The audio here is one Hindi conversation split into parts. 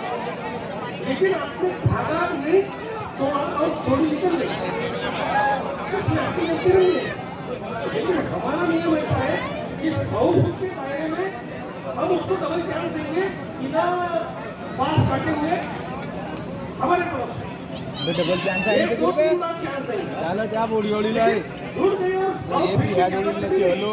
लेकिन आपने भागा नहीं तो आप और थोड़ी निकल है लेकिन हमारा नियम ऐसा है कि सौ के दायरे में हम उसको डबल चांस देंगे बिना पास काटे हुए हमारे तरफ़ से डबल चान्स आहे एक ग्रुप बार चांस देंगे झालं त्या बोडी दूर गई और सौ हे जोडीला अंदर सी हॅलो।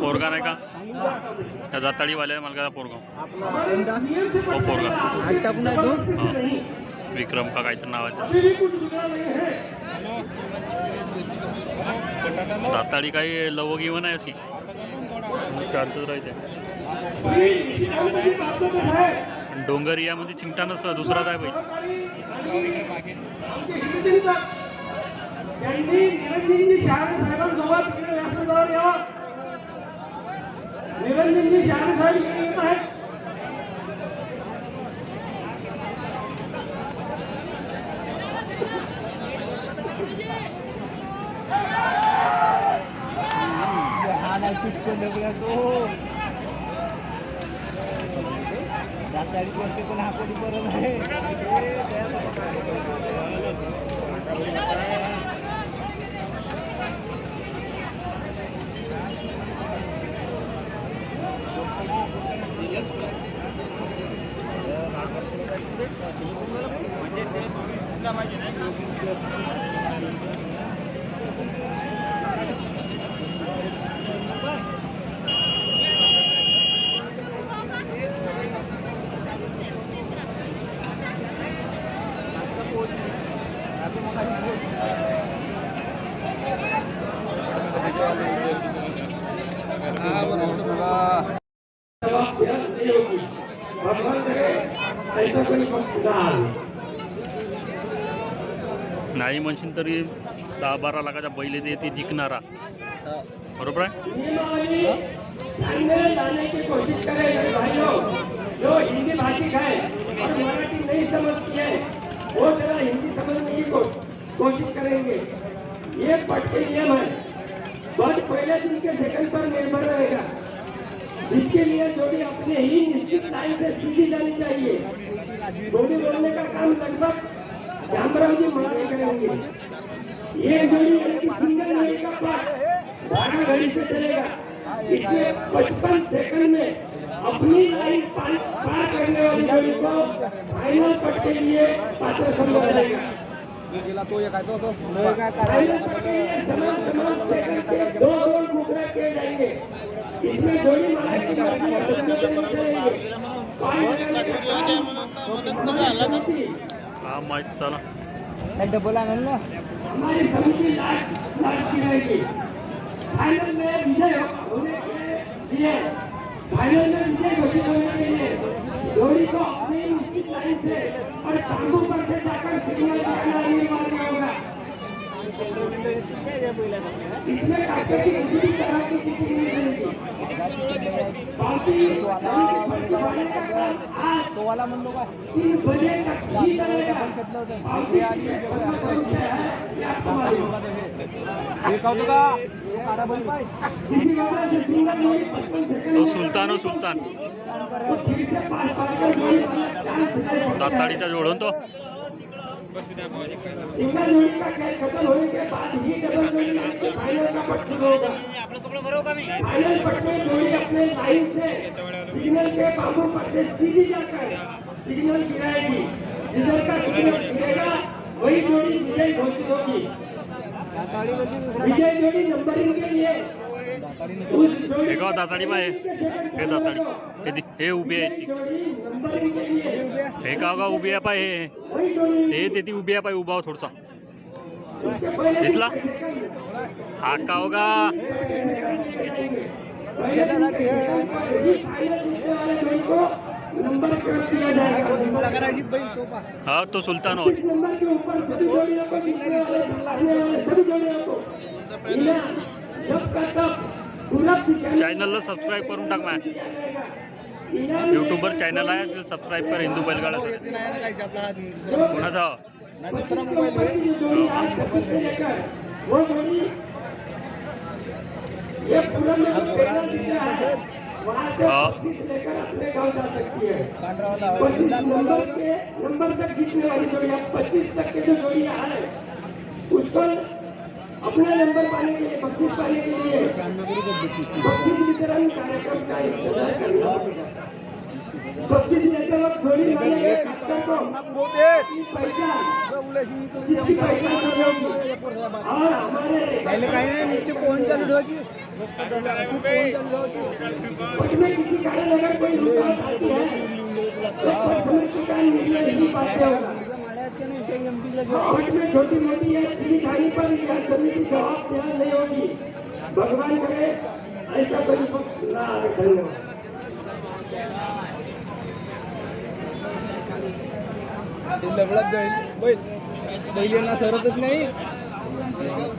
पोरगा नाही का? त्या जाताळीवाल्या मालकाचा पोरगा. हो पोरगा. विक्रम का काहीतरी नाव आहे जाताळी काही लव गिवन आहे अशी. शांतच राहायचं डोंगर यामध्ये चिमटा नसला दुसरा काय पाहिजे નિરંજનજી શ્યામ સાહેબ চিটকো নেবরা তো রাতারি করতে কোনো হাঁকুড়ি করে নাই म्हणजे ते पाहिजे नाही नाही म्हणशील तरी दहा बारा लाखाच्या बैल येते, ती जिंकणारा. बरोबर आहे? कोशिश करेंगे ये पट के नियम है बस पहले दिन के सेकंड पर निर्भर रहेगा. इसके लिए जोड़ी अपने ही निश्चित लाइन से सीधी जानी चाहिए। जोड़ी बोलने का काम लगभग जामराव जी महाराज करेंगे। ये जोड़ी एक सिंगल लाइन का पास बारह घड़ी से चलेगा। इसमें पचपन सेकंड में अपनी लाइन पार पार करने वाली जोड़ी को फाइनल पट के लिए पात्र समझा जाएगा गेला तो एक आहे तो तो फाइनल पट के लिए समान समान सेकंड के दो जाएँगे इसमें मारने की है, हा आणल ना हमारी समिति रहेगी फाइनल में विजय होने के लिए फाइनल में विजय घोषित होने के लिए जोड़ी को अपनी निश्चित लाइन से और टांगों पर से जाकर सिग्नल अनिवार्य होगा तोवाला म्हणलो का खेतलं होतं का सुलतान. हो, सुलतान तातडीचा जोडून तो. सिंगल जोड़ी का खेल खत्म होने के बाद ही डबल जोड़ी के फाइनल का पट शुरू होगा फाइनल पट में जोड़ी अपने लाइन से सिग्नल के बाबू पर से सीधी जाकर सिग्नल गिराएगी जिधर का सिग्नल गिरेगा वही जोड़ी विजय घोषित होगी विजय जोड़ी नंबरिंग के लिए हे गाव दाताडी बाय हे। दाताडी। हे उभी आहे ती हे का उभी आहे पाय हे ते ती उभी आहे पाय उभा हो थोडसा दिसला हा का होगा। हा तो सुलतान हो इस नंबर के ऊपर सभी जोड़ियों को जीतने वाले आने वाले सभी जोड़ियों को इन्हें जब का तब पूरा दिखाने चॅनलला सबस्क्राईब करून टाक माय इन्हें यूट्यूबवर चॅनल आहे ते सबस्क्राईब कर हिंदू बैलगाडा कोणाचा जो में जो है हाँ। जा है नंबर तक जीतने वाली जोड़ियाँ पच्चीस तक के जो जोड़ियाँ हैं उसको अपना नंबर पाने के लिए बत्तीस पाने के लिए। बत्तीस वितरण कार्यक्रम का इंतज़ार करना बत्तीस वक्त जोड़ी मानेंगे डॉक्टर को पहचान जिसकी पहचान और हमारे पहिले काही नीचे पोहून चालू चालू ठेवायची उसमें किसी कारण अगर कोई रुकावट आती है तो प्रथम मीडिया नहीं पाते होगा। उसमें छोटी मोटी है खाली पर जवाब देना नहीं होगी भगवान करे ऐसा कोई पक्ष ना बैल. बैल यांना सरतच नाही.